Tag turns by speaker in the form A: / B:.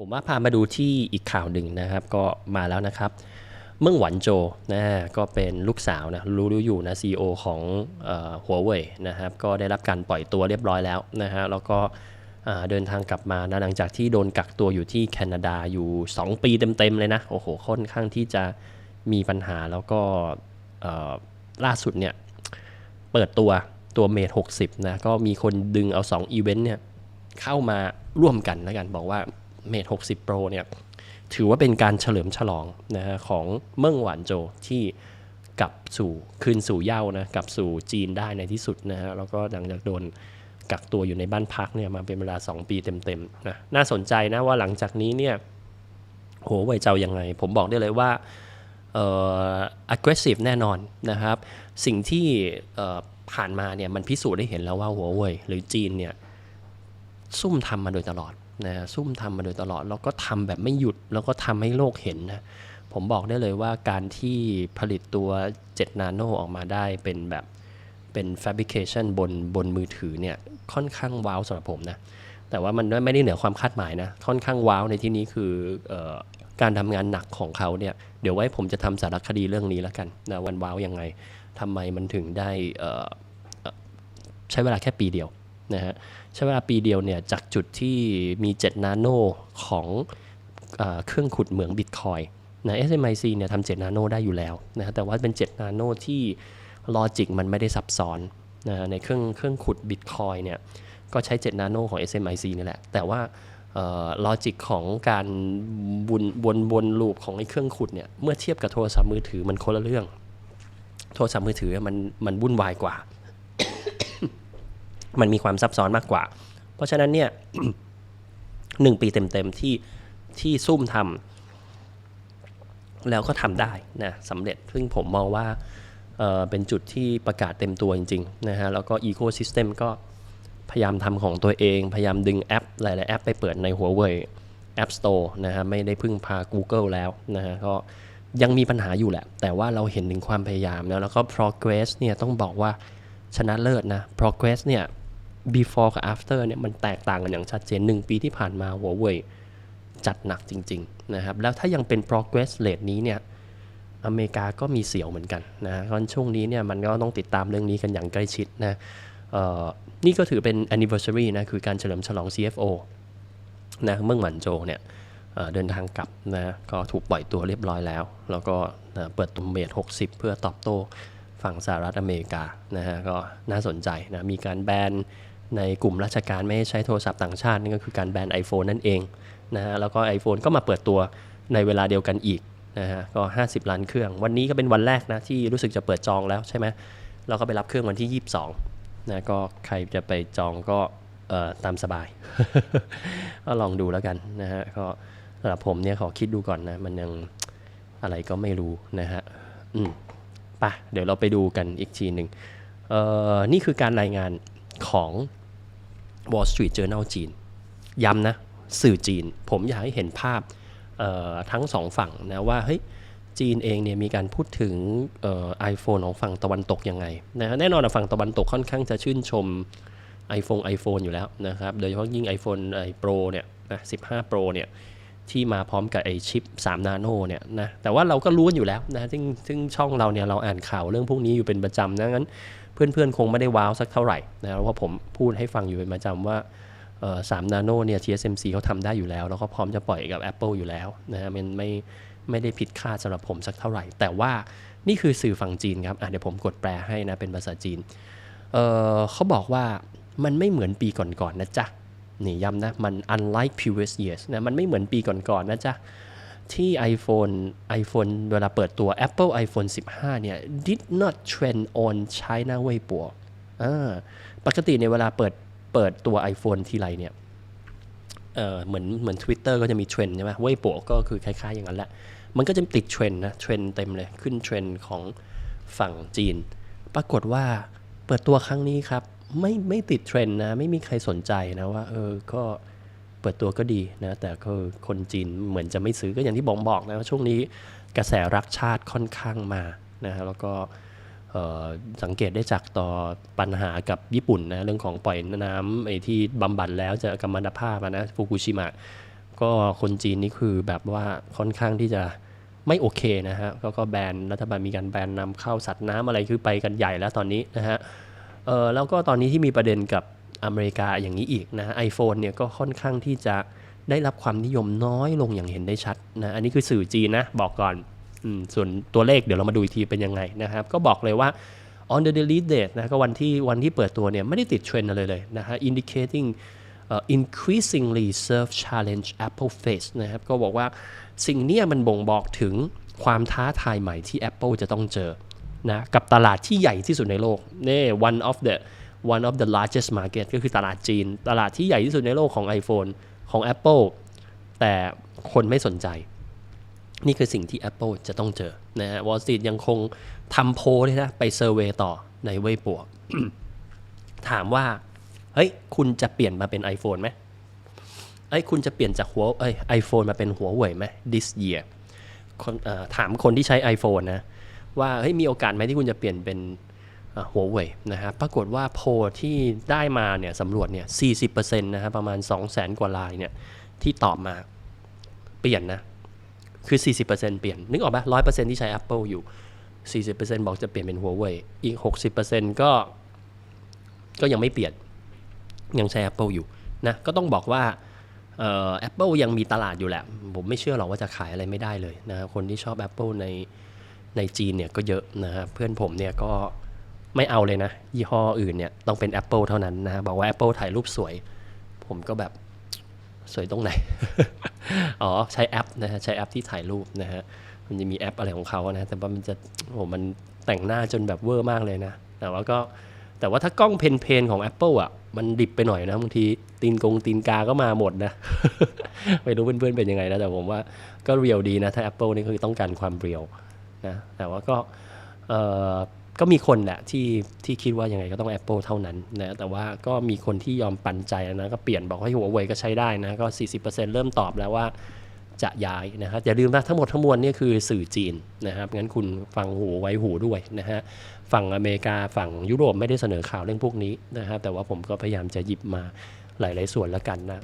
A: ผมว่าพามาดูที่อีกข่าวหนึ่งนะครับ ก็มาแล้วนะครับ เมือหวันโจนะก็เป็นลูกสาวนะรู้รู้อยู่นะซีอของหัวเว่ยนะครับ ก็ได้รับการปล่อยตัวเรียบร้อยแล้วนะฮะแล้วก็เดินทางกลับมานะหลังจากที่โดนกักตัวอยู่ที่แคนาดาอยู่ 2 ปีเต็มๆเลยนะโอ้โหค่อนข้างที่จะมีปัญหาแล้วก็ล่าสุดเนี่ยเปิดตัวตัวเมท60นะก็มีคนดึงเอา 2 อีเวนต์เนี่ยเข้ามาร่วมกันแล้วกันบอกว่า เมท60 Pro เนี่ยถือว่าเป็นการเฉลิมฉลองนะฮะของเมิ่งหวานโจที่กลับสู่คืนสู่เย้านะกลับสู่จีนได้ในที่สุดนะฮะแล้วก็หลังจากโดนกักตัวอยู่ในบ้านพักเนี่ยมาเป็นเวลา 2 ปีเต็มๆนะน่าสนใจนะว่าหลังจากนี้เนี่ยโหไวเจ้ายังไง ผมบอกได้เลยว่าเอ่อ aggressive แน่นอนนะครับ สิ่งที่ผ่านมาเนี่ยมันพิสูจน์ได้เห็นแล้วว่าหัวเว่ยหรือจีนเนี่ย ซุ่มทำมาโดยตลอดนะซุ่มทำมาโดยตลอด แล้วก็ทำแบบไม่หยุดแล้วก็ทำให้โลกเห็นนะผมบอกได้เลยว่าการที่ผลิตตัว 7 นาโนออกมาได้เป็นแบบเป็น fabrication บนบนมือถือเนี่ยค่อนข้างว้าวสำหรับผมนะแต่ว่ามันไม่ได้เหนือความคาดหมายนะค่อนข้างว้าวในที่นี้คือออการทำงานหนักของเขาเนี่ยเดี๋ยวไว้ผมจะทำสารคดีเรื่องนี้แล้วกันนะวันว้าวยังไงทำไมมันถึงได้ใช้เวลาแค่ปีเดียว นะฮะใช้เวลาปีเดียวเนี่ยจากจุดที่มี 7 นาโนของเออเครื่องขุดเหมืองบิตคอยนะ SMIC เนี่ยทำ7นาโนได้อยู่แล้วนะแต่ว่าเป็น 7 นาโนที่ลอจิกมันไม่ได้ซับซ้อนนะในเครื่องเครื่องขุดบิตคอยเนี่ยก็ใช้ 7 นาโนของ SMIC นี่แหละ แต่ว่าลอจิกของการวนวนวนลูปของไอ้เครื่องขุดเนี่ยเมื่อเทียบกับโทรศัพท์มือถือมันคนละเรื่อง โทรศัพท์มือถือมันมันวุ่นวายกว่า มันมีความซับซ้อนมากกว่า เพราะฉะนั้นเนี่ยหนึ่งปีเต็มๆที่ที่ซุ่มทำแล้วก็ทำได้นะสำเร็จซึ่งผมมองว่าเเป็นจุดที่ประกาศเต็มตัวจริงๆนะฮะแล้วก็อีโค y ิสเต็มก็พยายามทำของตัวเอง พยายามดึงแอป หลายๆแอปไปเปิดในหัวเว่ย App Store นะฮะไม่ได้พึ่งพา Google แล้วนะฮะก็ยังมีปัญหาอยู่แหละ แต่ว่าเราเห็นถึงความพยายามนะแล้วก็ progress เนี่ยต้องบอกว่าชนะเลิศนะ progress เนี่ย before กับ after เนี่ยมันแตกต่างกันอย่างชัดเจน 1 ปีที่ผ่านมาหัวเว่ยจัดหนักจริงๆนะครับแล้วถ้ายังเป็น progress rate นี้เนี่ยอเมริกาก็มีเสียวเหมือนกันนะเพราะช่วงนี้เนี่ยมันก็ต้องติดตามเรื่องนี้กันอย่างใกล้ชิดนะเออนี่ก็ถือเป็น anniversary นะคือการเฉลิมฉลอง CFO นะเมื่อหมันโจเนี่ยเอ่อเดินทางกลับนะก็ถูกปล่อยตัวเรียบร้อยแล้ว แล้วก็นะเปิดตัวเมท60 เพื่อตอบโต้ฝั่งสหรัฐอเมริกานะฮะก็น่าสนใจนะมีการแบน ในกลุ่มราชการไม่ให้ใช้โทรศัพท์ต่างชาตินี่นก็คือการแบน iPhone นั่นเองนะฮะแล้วก็ iPhone ก็มาเปิดตัวในเวลาเดียวกันอีกนะฮะก็ 50 ล้านเครื่อง วันนี้ก็เป็นวันแรกนะที่รู้สึกจะเปิดจองแล้วใช่ไหมเราก็ไปรับเครื่องวันที่ 22นะก็ใครจะไปจองก็ตามสบาย ก็ลองดูแล้วกันนะฮะก็สำหรับผมเนี่ยขอคิดดูก่อนนะ มันยังอะไรก็ไม่รู้นะฮะอืมปะเดี๋ยวเราไปดูกันอีกทีหนึ่งเอ่อนี่คือการรายงาน ของ Wall Street Journal จีน ย้ำนะ สื่อจีน ผมอยากให้เห็นภาพทั้งสองฝั่งนะว่าเฮ้ยจีนเองเนี่ยมีการพูดถึงไอโฟนของฝั่งตะวันตกยังไงนะแน่นอนฝั่งตะวันตกค่อนข้างจะชื่นชม iPhone iPhone อยู่แล้วนะครับ โดยเฉพาะยิ่ง iPhone ไอ Pro เนี่ยนะ15 Pro เนี่ย ที่มาพร้อมกับไอชิป 3 นาโนเนี่ยนะแต่ว่าเราก็รู้นอยู่แล้วนะซึ่งซึ่งช่องเราเนี่ยเราอ่านข่าวเรื่องพวกนี้อยู่เป็นประจำนะงั้นเพื่อนๆ คงไม่ได้ว้าวสักเท่าไหร่นะเพราะว่าผมพูดให้ฟังอยู่เป็นประจำว่าเอ่อ3นาโนเนี่ย TSMC เขาทำได้อยู่แล้ว แล้วก็พร้อมจะปล่อยกับ Apple อยู่แล้วนะฮะมันไม่ไม่ได้ผิดคาดสำหรับผมสักเท่าไหร่ แต่ว่านี่คือสื่อฝั่งจีนครับเดี๋ยวผมกดแปลให้นะ เป็นภาษาจีนเเขาบอกว่ามันไม่เหมือนปีก่อนๆนะจ๊ะ นี่ย้ำนะ มัน unlike previous years นะ มันไม่เหมือนปีก่อนๆนะจ๊ะ ที่ iPhone iPhone เวลาเปิดตัว Apple iPhone 15 เนี่ย did not trend on China เว่ยปัวอ่าปกติในเวลาเปิดเปิดตัว iPhone ทีไรเนี่ยเออเหมือนเหมือน Twitter ก็จะมีเทรนใช่ไหมเว่ยปัวก็คือคล้ายๆอย่างนั้นแหละ มันก็จะติดเทรนนะ เทรนเต็มเลย ขึ้นเทรนของฝั่งจีน ปรากฏว่าเปิดตัวครั้งนี้ครับ ไม่ไม่ติดเทรนด์นะ ไม่มีใครสนใจนะว่า เออก็เปิดตัวก็ดีนะ แต่ก็คนจีนเหมือนจะไม่ซื้อก็อย่างที่บองบอกนะว่าช่วงนี้กระแสรักชาติค่อนข้างมานะฮะแล้วก็สังเกตได้จากต่อปัญหากับญี่ปุ่นนะเรื่องของปล่อยน้ำไอ้ที่บำบัดแล้วจะกัมมันตภาพนะฟุกุชิมะก็คนจีนนี่คือแบบว่าค่อนข้างที่จะไม่โอเคนะฮะก็ก็แบนรัฐบาลมีการแบนนำเข้าสัตว์น้ำอะไรคือไปกันใหญ่แล้วตอนนี้นะฮะ เออแล้วก็ตอนนี้ที่มีประเด็นกับอเมริกาอย่างนี้อีกนะไอโฟนเนี่ยก็ค่อนข้างที่จะได้รับความนิยมน้อยลงอย่างเห็นได้ชัดนะอันนี้คือสื่อจีนนะบอกก่อนอส่วนตัวเลขเดี๋ยวเรามาดูอีกทีเป็นยังไงนะครับ ก็บอกเลยว่า on the release date นะก็วันที่วันที่เปิดตัวเนี่ยไม่ได้ติดเทรนด์อะไรเลยนะฮะ indicating uh, increasingly serve challenge Apple face นะครับก็บอกว่าสิ่งนี้มันบ่งบอกถึงความท้าทายใหม่ที่ Apple จะต้องเจอ นะกับตลาดที่ใหญ่ที่สุดในโลกนี่ one of the one of the largest market ก็คือตลาดจีน ตลาดที่ใหญ่ที่สุดในโลกของ iPhone ของ Apple แต่คนไม่สนใจ นี่คือสิ่งที่ Apple จะต้องเจอนะฮะ Wall Street ยังคงทำโพลเลยนะไปเซอร์เวยต่อในเว่ยปัวถามว่า เฮ้ย คุณจะเปลี่ยนมาเป็น iPhone ไหมเอ้ยคุณจะเปลี่ยนจากหัวเอ้ย iPhone มาเป็นหัวเว่ยไหม this year ถามคนที่ใช้ iPhone นะ ว่าเฮ้ยมีโอกาสไหมที่คุณจะเปลี่ยนเป็นหัวเว่ยนะฮะปรากฏว่าโพลที่ได้มาเนี่ยสำรวจเนี่ย40%นะฮะประมาณ 200,000 กว่าลายเนี่ยที่ตอบมาเปลี่ยนนะ คือ 40%เปลี่ยน นึกออกปะ100%ที่ใช้ Apple อยู่ 40%บอกจะเปลี่ยนเป็นหัวเว่ยอีก 60%ก็ ก็ยังไม่เปลี่ยน ยังใช้ Apple อยู่นะก็ต้องบอกว่าเอ่อ Apple ยังมีตลาดอยู่แหละ ผมไม่เชื่อหรอกว่าจะขายอะไรไม่ได้เลยนะคคนที่ชอบ Apple ใน ในจีนเนี่ยก็เยอะนะครับเพื่อนผมเนี่ยก็ไม่เอาเลยนะ ยี่ห้ออื่นเนี่ยต้องเป็น Apple เท่านั้นนะบอกว่า Apple ถ่ายรูปสวย ผมก็แบบสวยตรงไหน อ๋อใช้แอปนะฮะใช้แอปที่ถ่ายรูปนะฮะมันจะมีแอปอะไรของเขานะแต่ว่ามันจะโหมันแต่งหน้าจนแบบเวอร์มากเลยนะ แต่ว่าก็แต่ว่าถ้ากล้องเพนเพนของ Apple อะ มันดิบไปหน่อยนะบางทีตีนกงตีนกาก็มาหมดนะ ไม่รู้เพื่อนๆเป็นยังไงนะ แต่ผมว่าก็เรียวดีนะ ถ้า Apple นี่คือต้องการความเรียว นะแต่ว่าก็ก็มีคนแหละที่ที่คิดว่ายังไงก็ต้อง Apple เท่านั้นนะแต่ว่าก็มีคนที่ยอมปันใจนะก็เปลี่ยนบอกว่าหัวเว่ยก็ใช้ได้นะก็ 40%เริ่มตอบแล้วว่าจะย้ายนะครับอย่าลืมนะทั้งหมดทั้งมวลนี่คือสื่อจีนนะครับงั้นคุณฟังหูไว้หูด้วยนะฮะฝั่งอเมริกาฝั่งยุโรปไม่ได้เสนอข่าวเรื่องพวกนี้นะครับแต่ว่าผมก็พยายามจะหยิบมาหลาย ๆ ส่วนแล้วกันนะ